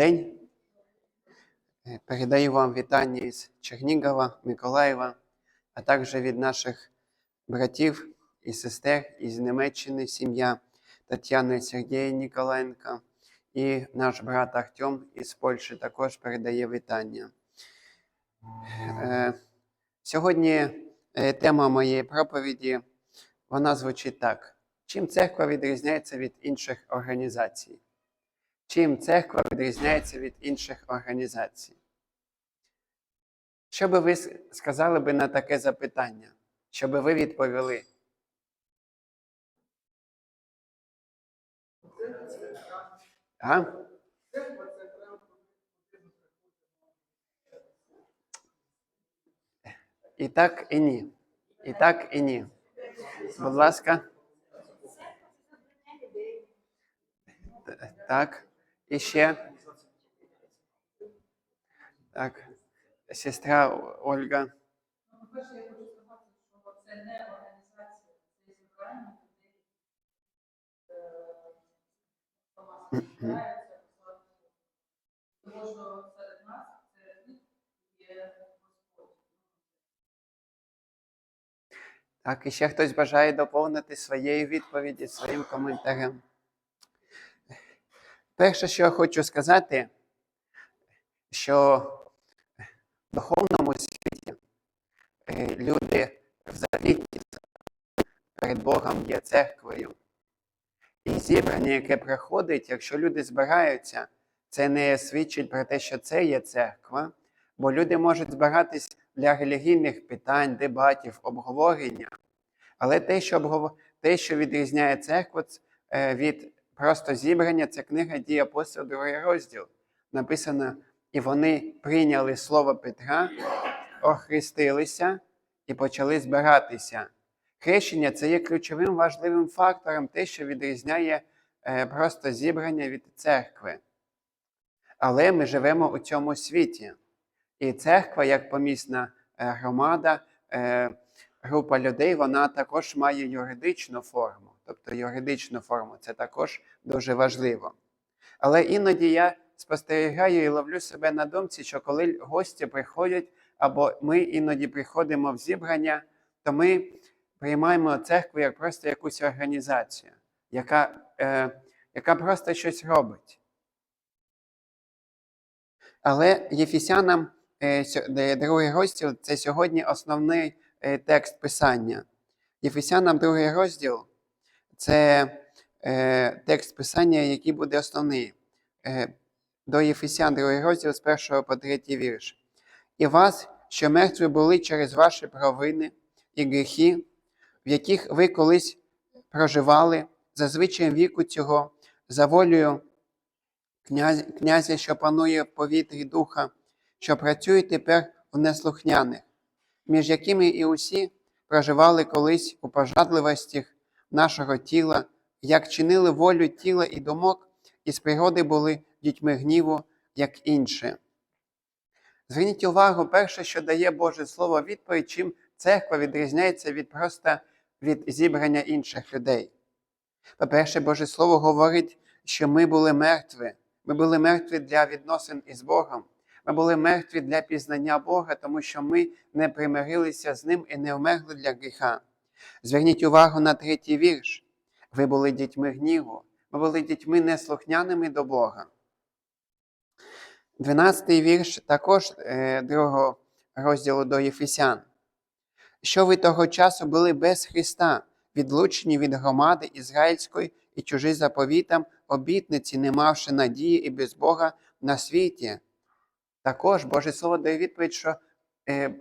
день. Е, Передаю вам вітання із Чернігова, Миколаєва, а також від наших братів і сестер із Німеччини, сім'я Тетяни Сергія Ніколенка. І наш брат Артем із Польщі також передає вітання. Е, Сьогодні е, тема моєї проповіді вона звучить так: чим церква відрізняється від інших організацій? Чим церква відрізняється від інших організацій? Що би ви сказали би на таке запитання? Що би ви відповіли? А? І так, і ні. І так, і ні. Будь ласка. Так. Ще. Так. Сестра Ольга. Так, і ще хтось бажає доповнити своєю відповіді, своїм коментарем. Перше, що я хочу сказати, що в духовному світі е, люди в завіті перед Богом є церквою. І зібрання, яке приходить, якщо люди збираються, це не свідчить про те, що це є церква, бо люди можуть збиратись для релігійних питань, дебатів, обговорення. Але те, що, те, що відрізняє церкву е, від просто зібрання, це книга дій апостолів, другий розділ. Написано, і вони прийняли слово Петра, охрестилися і почали збиратися. Хрещення це є ключовим важливим фактором, те, що відрізняє е, просто зібрання від церкви. Але ми живемо у цьому світі. І церква, як помісна е, громада, е, група людей, вона також має юридичну форму. Тобто юридичну форму це також дуже важливо. Але іноді я спостерігаю і ловлю себе на думці, що коли гості приходять, або ми іноді приходимо в зібрання, то ми приймаємо церкву як просто якусь організацію, яка, е, яка просто щось робить. Але Єфісянам, е, другий розділ, це сьогодні основний е, текст Писання. Єфесянам другий розділ це е, текст Писання, який буде основний. Е, до Єфесян другий розділ з 1 по 3 вірш. І вас, що мертві були через ваші провини і гріхи, в яких ви колись проживали, за звичаєм віку цього, за волею князя, князя, що панує в повітрі духа, що працює тепер в неслухняних, між якими і усі проживали колись у пожадливостях нашого тіла, як чинили волю тіла і думок, і з природи були дітьми гніву, як інші. Зверніть увагу, перше, що дає Боже Слово відповідь, чим церква відрізняється від просто від зібрання інших людей. По-перше, Боже Слово говорить, що ми були мертві. Ми були мертві для відносин із Богом. Ми були мертві для пізнання Бога, тому що ми не примирилися з Ним і не вмерли для гріха. Зверніть увагу на третій вірш. Ви були дітьми гніву, ми були дітьми неслухняними до Бога. Дванадцятий вірш також е, другого розділу до Єфесян. Що ви того часу були без Христа, відлучені від громади ізраїльської і чужі заповітам, обітниці, не мавши надії і без Бога на світі. Також Боже Слово дає відповідь, що е,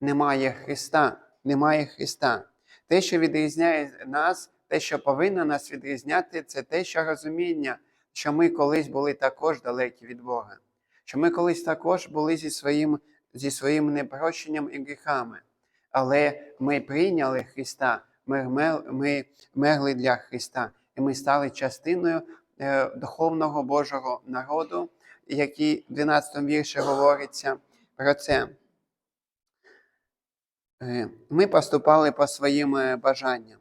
немає Христа, немає Христа. Те, що відрізняє нас, те, що повинно нас відрізняти, це те, що розуміння, що ми колись були також далекі від Бога, що ми колись також були зі своїм, зі своїм непрощенням і гріхами. Але ми прийняли Христа, ми, ми мерли для Христа, і ми стали частиною е, духовного Божого народу, який в 12 вірші говориться про це. Е, Ми поступали по своїм е, бажанням.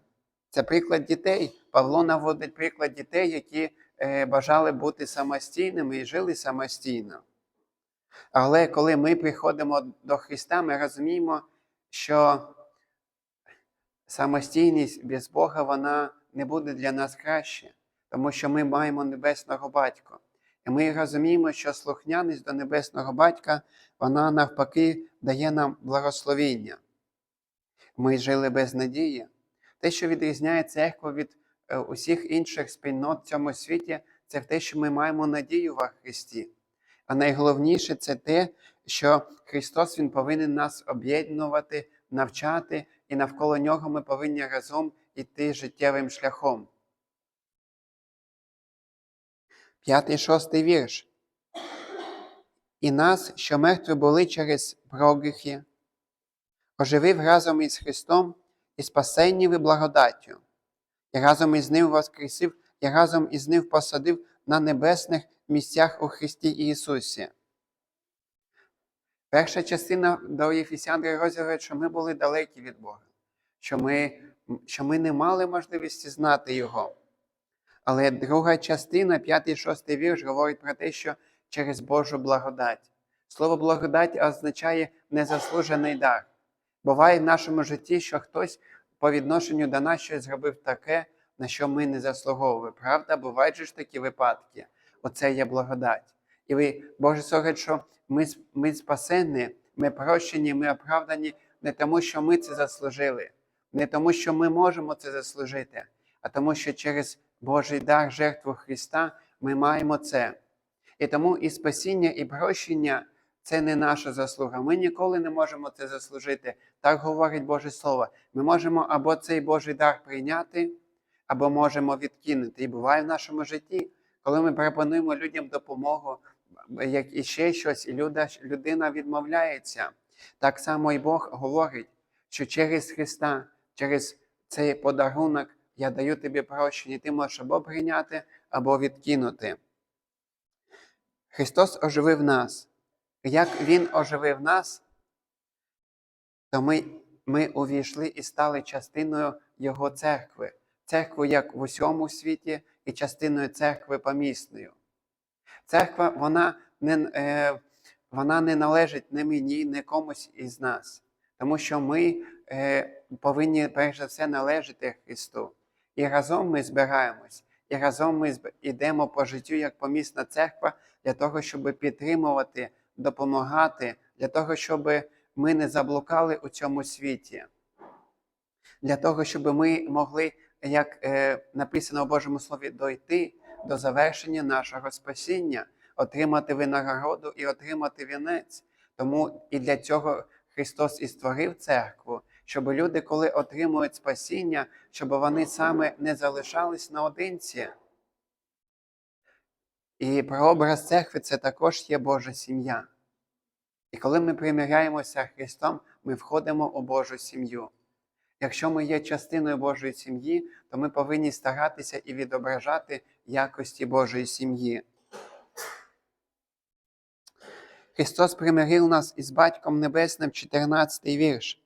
Це приклад дітей. Павло наводить приклад дітей, які е, бажали бути самостійними і жили самостійно. Але коли ми приходимо до Христа, ми розуміємо, що самостійність без Бога вона не буде для нас краще, тому що ми маємо небесного батька. І ми розуміємо, що слухняність до небесного батька, вона навпаки дає нам благословіння. Ми жили без надії. Те, що відрізняє церкву від е, усіх інших спільнот в цьому світі, це те, що ми маємо надію во Христі. А найголовніше це те, що Христос Він повинен нас об'єднувати, навчати, і навколо нього ми повинні разом іти життєвим шляхом. П'ятий шостий вірш. І нас, що мертві були через прогріхи, оживив разом із Христом і спасеннів і благодаттю, і разом із Ним воскресив, і разом із Ним посадив на небесних місцях у Христі Ісусі. Перша частина до Єфісян розділу що ми були далекі від Бога, що ми, що ми не мали можливості знати Його. Але друга частина, п'ятий і шостий вірш, говорить про те, що через Божу благодать. Слово благодать означає незаслужений дар. Буває в нашому житті, що хтось по відношенню до нас щось зробив таке, на що ми не заслуговували. Правда, бувають же ж такі випадки. Оце є благодать. І ви, Боже говорить, що ми, ми спасені, ми прощені, ми оправдані не тому, що ми це заслужили, не тому, що ми можемо це заслужити, а тому, що через Божий дар, жертву Христа ми маємо це. І тому і спасіння, і прощення це не наша заслуга. Ми ніколи не можемо це заслужити. Так говорить Боже Слово. Ми можемо або цей Божий дар прийняти, або можемо відкинути. І буває в нашому житті, коли ми пропонуємо людям допомогу, як і ще щось, і людина відмовляється. Так само і Бог говорить, що через Христа, через цей подарунок я даю тобі прощення, ти можеш або прийняти, або відкинути. Христос оживив нас. Як Він оживив нас, то ми, ми увійшли і стали частиною Його церкви, церкви як в усьому світі, і частиною церкви помісною. Церква, вона не, е, вона не належить не мені, не комусь із нас, тому що ми е, повинні перш за все належати Христу. І разом ми збираємось, і разом ми йдемо по життю як помісна церква для того, щоб підтримувати, допомагати, для того, щоб ми не заблукали у цьому світі, для того, щоб ми могли, як е, написано в Божому Слові, дойти до завершення нашого спасіння, отримати винагороду і отримати вінець. Тому і для цього Христос і створив церкву, щоб люди, коли отримують спасіння, щоб вони саме не залишались наодинці. І прообраз церкви це також є Божа сім'я. І коли ми примиряємося Христом, ми входимо у Божу сім'ю. Якщо ми є частиною Божої сім'ї, то ми повинні старатися і відображати якості Божої сім'ї. Христос примирив нас із Батьком Небесним, 14 вірш.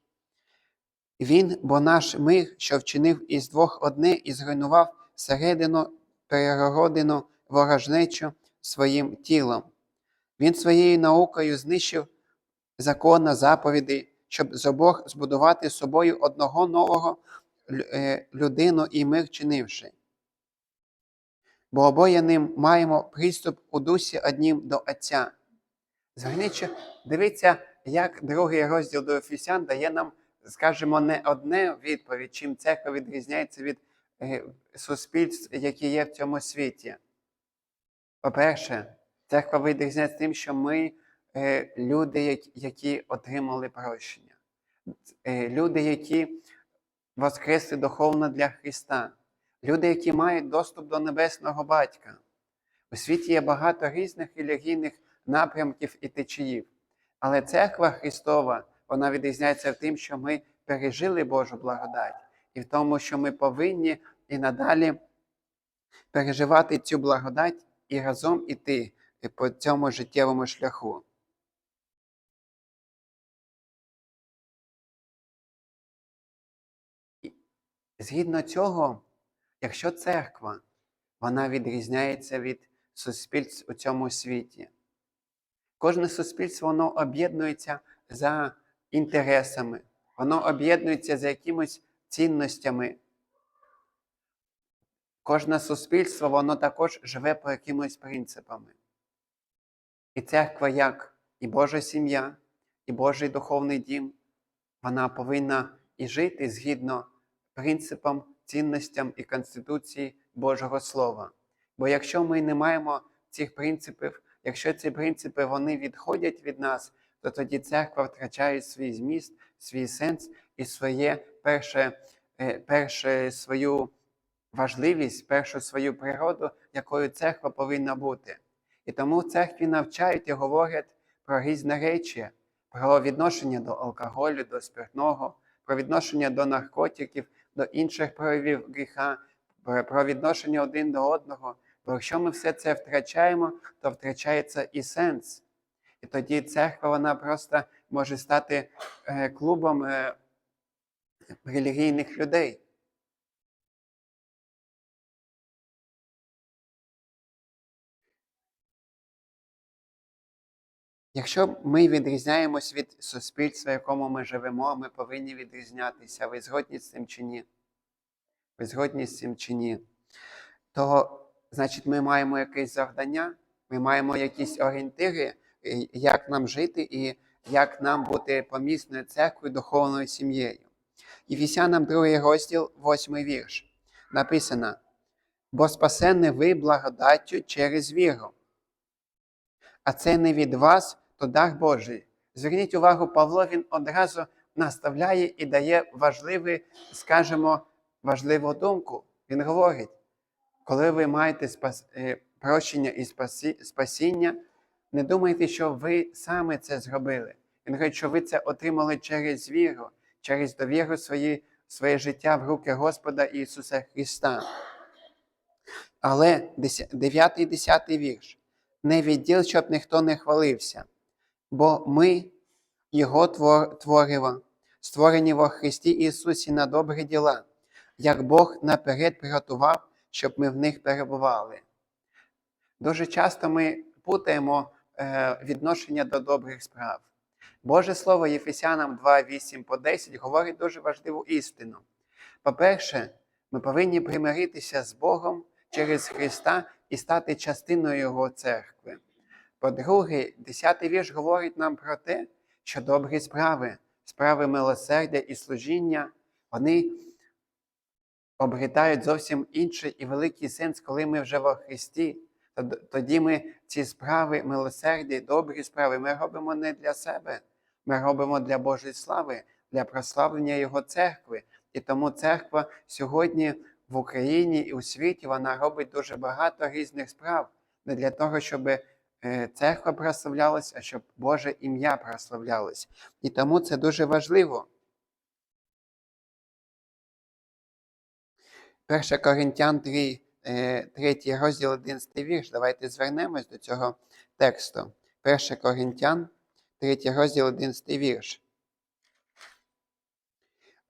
Він, бо наш мир, що вчинив із двох одне і зруйнував середину перегородину ворожнечу своїм тілом. Він своєю наукою знищив закон заповідей, щоб з обох збудувати собою одного нового е, людину і мир чинивши. Бо обоє ним маємо приступ у дусі однім до Отця. Зверніть, дивіться, як другий розділ до Ефесян дає нам, скажімо, не одне відповідь, чим церква відрізняється від е, суспільств, які є в цьому світі. По-перше, церква відрізняється тим, що ми е, люди, які отримали прощення, е, люди, які воскресли духовно для Христа, люди, які мають доступ до Небесного Батька. У світі є багато різних релігійних напрямків і течіїв. Але церква Христова, вона відрізняється в тим, що ми пережили Божу благодать, і в тому, що ми повинні і надалі переживати цю благодать і разом іти по цьому життєвому шляху. Згідно цього, якщо церква вона відрізняється від суспільств у цьому світі. Кожне суспільство воно об'єднується за інтересами, воно об'єднується за якимись цінностями. Кожне суспільство воно також живе по якимось принципами. І церква, як і Божа сім'я, і Божий духовний дім, вона повинна і жити згідно принципам, цінностям і Конституції Божого Слова. Бо якщо ми не маємо цих принципів, якщо ці принципи вони відходять від нас, то тоді церква втрачає свій зміст, свій сенс і своє перше, е, перше свою важливість, першу свою природу, якою церква повинна бути. І тому в церкві навчають і говорять про різні речі, про відношення до алкоголю, до спиртного, про відношення до наркотиків, до інших проявів гріха, про відношення один до одного. Бо якщо ми все це втрачаємо, то втрачається і сенс. І тоді церква вона просто може стати е, клубом е, релігійних людей. Якщо ми відрізняємось від суспільства, в якому ми живемо, ми повинні відрізнятися. Ви згодні з цим чи ні? Ви згодні з цим чи ні? То, значить, ми маємо якесь завдання, ми маємо якісь орієнтири, як нам жити і як нам бути помісною церквою, духовною сім'єю. Єфесянам 2 розділ, 8 вірш. Написано: бо спасенне ви благодаттю через віру. А це не від вас, то дар Божий. Зверніть увагу, Павло він одразу наставляє і дає важливий, скажімо, важливу думку. Він говорить, коли ви маєте спас... е, прощення і спасі... спасіння, не думайте, що ви саме це зробили. Він говорить, що ви це отримали через віру, через довіру свої... своє життя в руки Господа Ісуса Христа. Але 9 і 10 вірш. Не відділ, щоб ніхто не хвалився, бо ми Його твор... творива, створені во Христі Ісусі на добрі діла, як Бог наперед приготував, щоб ми в них перебували. Дуже часто ми путаємо е, відношення до добрих справ. Боже Слово Єфесянам 2, 8 по 10 говорить дуже важливу істину. По-перше, ми повинні примиритися з Богом через Христа і стати частиною Його церкви. По-друге, 10 вірш говорить нам про те, що добрі справи, справи милосердя і служіння, вони обретають зовсім інший і великий сенс, коли ми вже во Христі. Тоді ми ці справи, милосердя, добрі справи, ми робимо не для себе, ми робимо для Божої слави, для прославлення Його церкви. І тому церква сьогодні в Україні і у світі вона робить дуже багато різних справ не для того, щоб церква прославлялась, а щоб Боже ім'я прославлялось. І тому це дуже важливо. 1 Коринтян 3, 3 розділ 11 вірш. Давайте звернемось до цього тексту. 1 Коринтян, 3 розділ 11 вірш.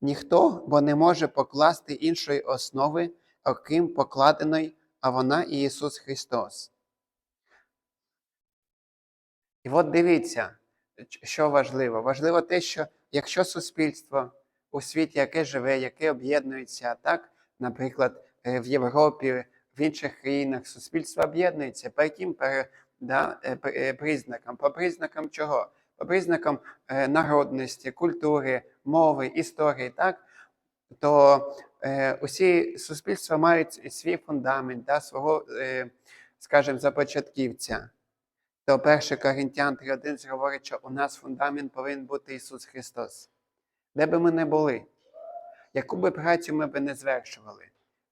Ніхто бо не може покласти іншої основи, окрім покладеної, а вона Ісус Христос. І от дивіться, що важливо. Важливо те, що якщо суспільство у світі, яке живе, яке об'єднується, так, наприклад, в Європі, в інших країнах, суспільство об'єднується, по яким да, признакам? По признакам чого? По признакам народності, культури, мови, історії, так? то е, усі суспільства мають свій фундамент, да, свого, е, скажімо, започатківця. То 1 Коринтян 3.1 говорить, що у нас фундамент повинен бути Ісус Христос. Де би ми не були, яку би працю ми би не звершували,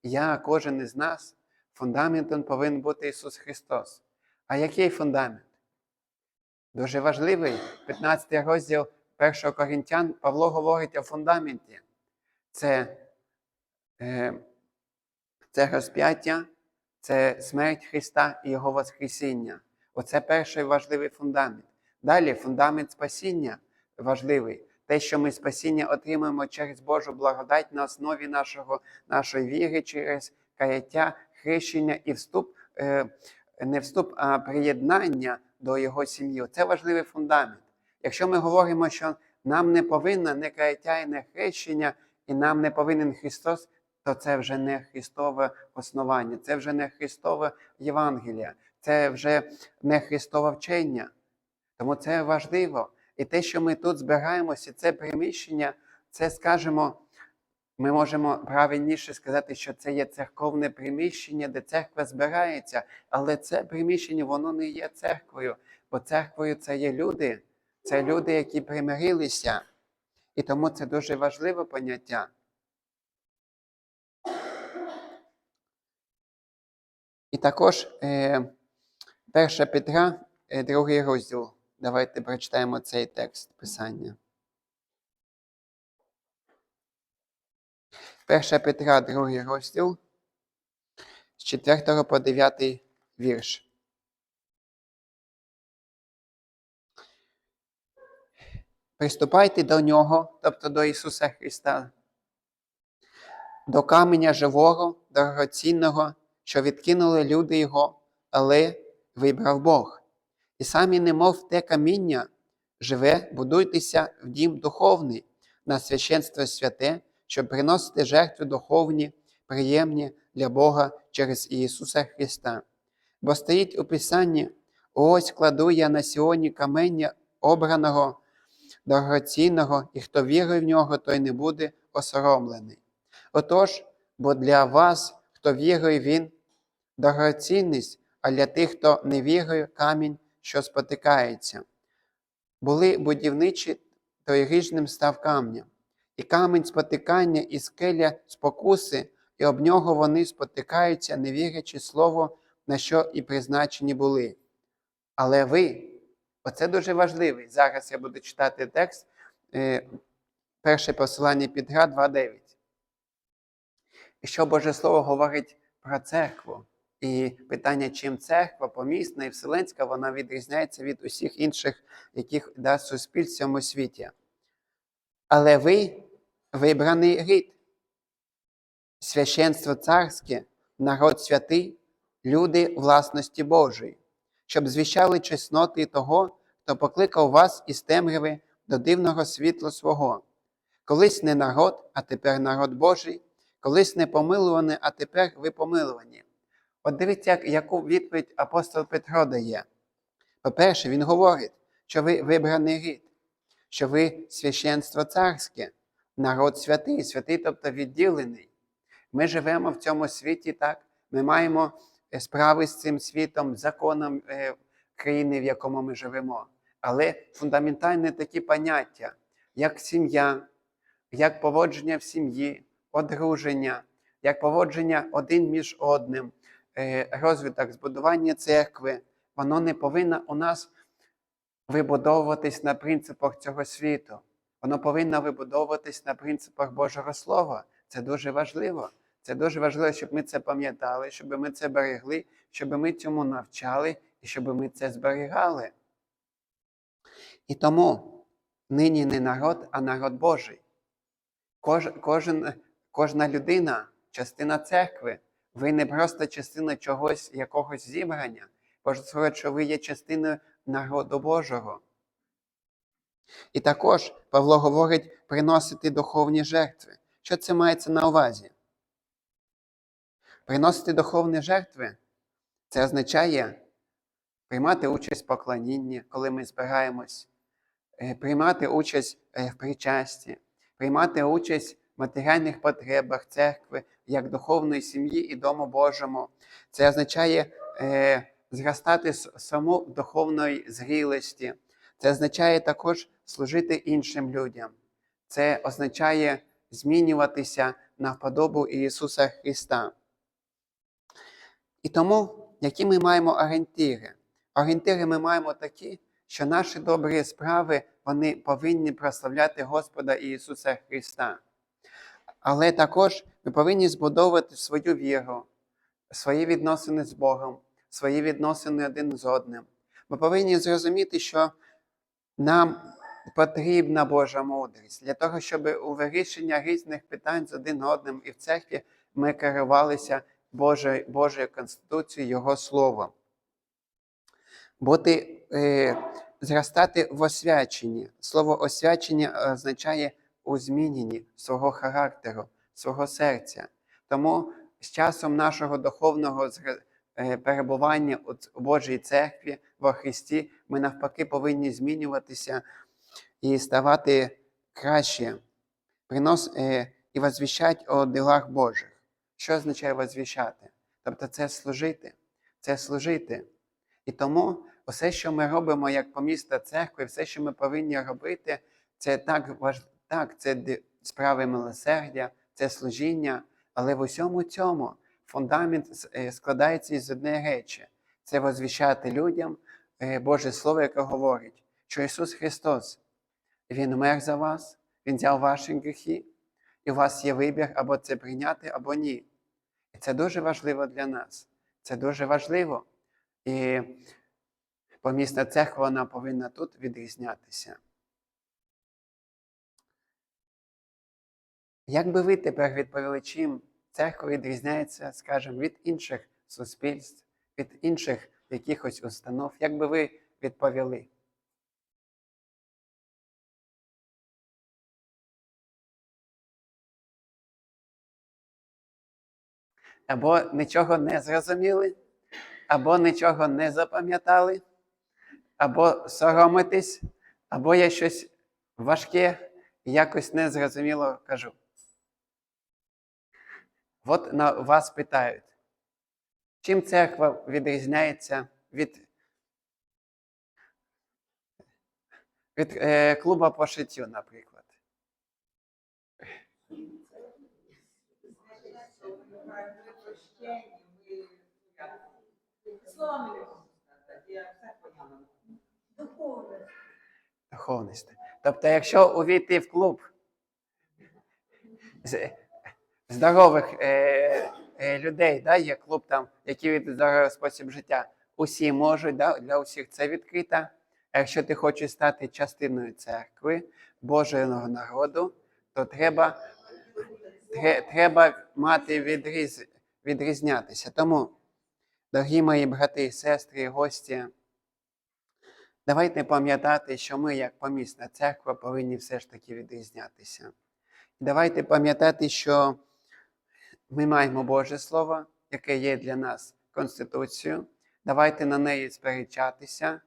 я, кожен із нас, фундаментом повинен бути Ісус Христос. А який фундамент? Дуже важливий, 15 розділ 1 Коринтян, Павло говорить о фундаменті. Це, е, це розп'яття, це смерть Христа і Його Воскресіння. Оце перший важливий фундамент. Далі фундамент спасіння важливий. Те, що ми спасіння отримаємо через Божу благодать на основі нашого, нашої віри, через каяття хрещення і вступ, е, не вступ, а приєднання до його сім'ї. Це важливий фундамент. Якщо ми говоримо, що нам не повинно не каяття і не хрещення, і нам не повинен Христос, то це вже не Христове основання, це вже не Христове Євангелія, це вже не Христове вчення. Тому це важливо. І те, що ми тут збираємося, це приміщення, це скажемо, ми можемо правильніше сказати, що це є церковне приміщення, де церква збирається, але це приміщення, воно не є церквою, бо церквою це є люди, це люди, які примирилися. І тому це дуже важливе поняття. І також е, 1 Петра, е, другий розділ. Давайте прочитаємо цей текст Писання. 1 Петра, другий розділ, з 4 по 9 вірш. Приступайте до Нього, тобто до Ісуса Христа, до каменя живого, дорогоцінного, що відкинули люди Його, але вибрав Бог. І самі, немов те каміння, живе, будуйтеся в дім духовний, на священство святе, щоб приносити жертви духовні, приємні для Бога через Ісуса Христа. Бо стоїть у Писанні: ось кладу я на сьогодні камення обраного, дорогоцінного, і хто вірує в нього, той не буде осоромлений. Отож, бо для вас, хто вірує, він дорогоцінність, а для тих, хто не вірує, камінь, що спотикається. Були будівничі, той ріжним став камнем, і камінь спотикання, і скеля спокуси, і об нього вони спотикаються, не вірячи слово, на що і призначені були. Але ви, оце дуже важливий. Зараз я буду читати текст, е, перше посилання Петра 2.9. І що Боже Слово говорить про церкву? І питання, чим церква помісна і вселенська, вона відрізняється від усіх інших, яких да, суспільств в цьому світі. Але ви вибраний рід, священство царське, народ святий, люди власності Божої, щоб звіщали чесноти того, хто покликав вас із темряви до дивного світла свого. Колись не народ, а тепер народ Божий, колись не помилуваний, а тепер ви помилувані. От дивіться, як- яку відповідь апостол Петро дає. По-перше, він говорить, що ви вибраний рід, що ви священство царське, народ святий, святий, тобто відділений. Ми живемо в цьому світі так, ми маємо е, справи з цим світом, законом е, країни, в якому ми живемо. Але фундаментальні такі поняття, як сім'я, як поводження в сім'ї, одруження, як поводження один між одним, розвиток, збудування церкви, воно не повинно у нас вибудовуватись на принципах цього світу. Воно повинно вибудовуватись на принципах Божого Слова. Це дуже важливо. Це дуже важливо, щоб ми це пам'ятали, щоб ми це берегли, щоб ми цьому навчали і щоб ми це зберігали. І тому нині не народ, а народ Божий. Кож, кожен, кожна людина частина церкви. Ви не просто частина чогось, якогось зібрання. Сказати, що ви є частиною народу Божого. І також Павло говорить приносити духовні жертви. Що це мається на увазі? Приносити духовні жертви це означає приймати участь в поклонінні, коли ми збираємось, е, приймати участь е, в причасті, приймати участь матеріальних потребах церкви, як духовної сім'ї і Дому Божому. Це означає е, зростати саму в духовної зрілості. Це означає також служити іншим людям. Це означає змінюватися на вподобу Ісуса Христа. І тому, які ми маємо орієнтири? Орієнтири ми маємо такі, що наші добрі справи вони повинні прославляти Господа Ісуса Христа. Але також ми повинні збудовувати свою віру, свої відносини з Богом, свої відносини один з одним. Ми повинні зрозуміти, що нам потрібна Божа мудрість для того, щоб у вирішення різних питань з один одним і в церкві ми керувалися Божою, Божою Конституцією, Його Словом. Бути, е, зростати в освяченні. Слово освячення означає у зміненні свого характеру, свого серця. Тому з часом нашого духовного е, перебування у Божій церкві во Христі ми навпаки повинні змінюватися і ставати краще, принос, е, і возвіщати о ділах Божих. Що означає возвіщати? Тобто це служити, це служити. І тому все, що ми робимо як помісна церкви, все, що ми повинні робити, це так важ... так, це справи милосердя, це служіння, але в усьому цьому фундамент е, складається із однієї речі: це возвіщати людям е, Боже Слово, яке говорить, що Ісус Христос, Він умер за вас, Він взяв ваші гріхи, і у вас є вибір або це прийняти, або ні. І це дуже важливо для нас. Це дуже важливо. І помісна церква вона повинна тут відрізнятися. Як би ви тепер відповіли, чим церква відрізняється, скажімо, від інших суспільств, від інших якихось установ? Як би ви відповіли? Або нічого не зрозуміли, або нічого не запам'ятали, або соромитесь, або я щось важке і якось незрозуміло кажу. От на вас питають, чим церква відрізняється від, від е, клуба по шиттю, наприклад. Духовність. Тобто, якщо увійти в клуб здорових е, е, людей, да, є клуб, там, який від здоровий спосіб життя, усі можуть, да, для усіх це відкрита. А якщо ти хочеш стати частиною церкви, Божого народу, то треба, тре- треба мати відріз, відрізнятися. Тому, дорогі мої брати і сестри, гості, Давайте пам'ятати, що ми, як помісна церква, повинні все ж таки відрізнятися. Давайте пам'ятати, що ми маємо Боже Слово, яке є для нас Конституцією. Давайте на неї сперечатися,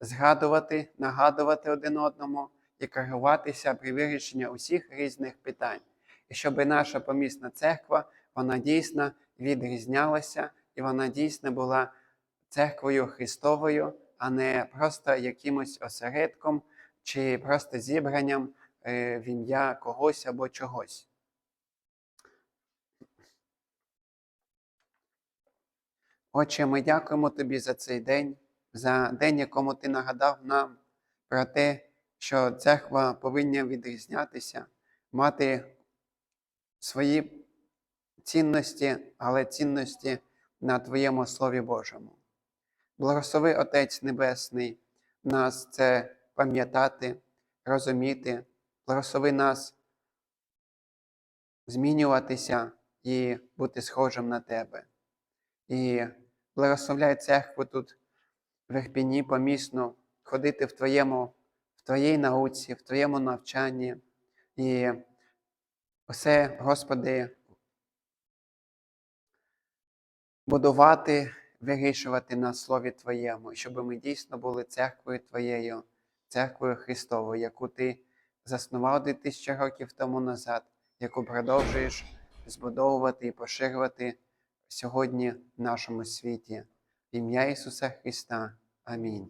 згадувати, нагадувати один одному і керуватися при вирішенні усіх різних питань. І щоб наша помісна церква вона дійсно відрізнялася і вона дійсно була церквою Христовою, а не просто якимось осередком чи просто зібранням е, в ім'я когось або чогось. Отче, ми дякуємо Тобі за цей день, за день, якому Ти нагадав нам про те, що церква повинна відрізнятися, мати свої цінності, але цінності на Твоєму Слові Божому. Благослови Отець Небесний нас це пам'ятати, розуміти, благослови нас змінюватися і бути схожим на Тебе. І благословляй церкву тут в Ірпіні помісну, ходити в Твоєму, в Твоїй науці, в Твоєму навчанні. І все, Господи, будувати, вирішувати на Слові Твоєму, щоб ми дійсно були церквою Твоєю, церквою Христовою, яку Ти заснував 2000 років тому назад, яку продовжуєш збудовувати і поширювати сьогодні в нашому світі. В ім'я Ісуса Христа. Амінь.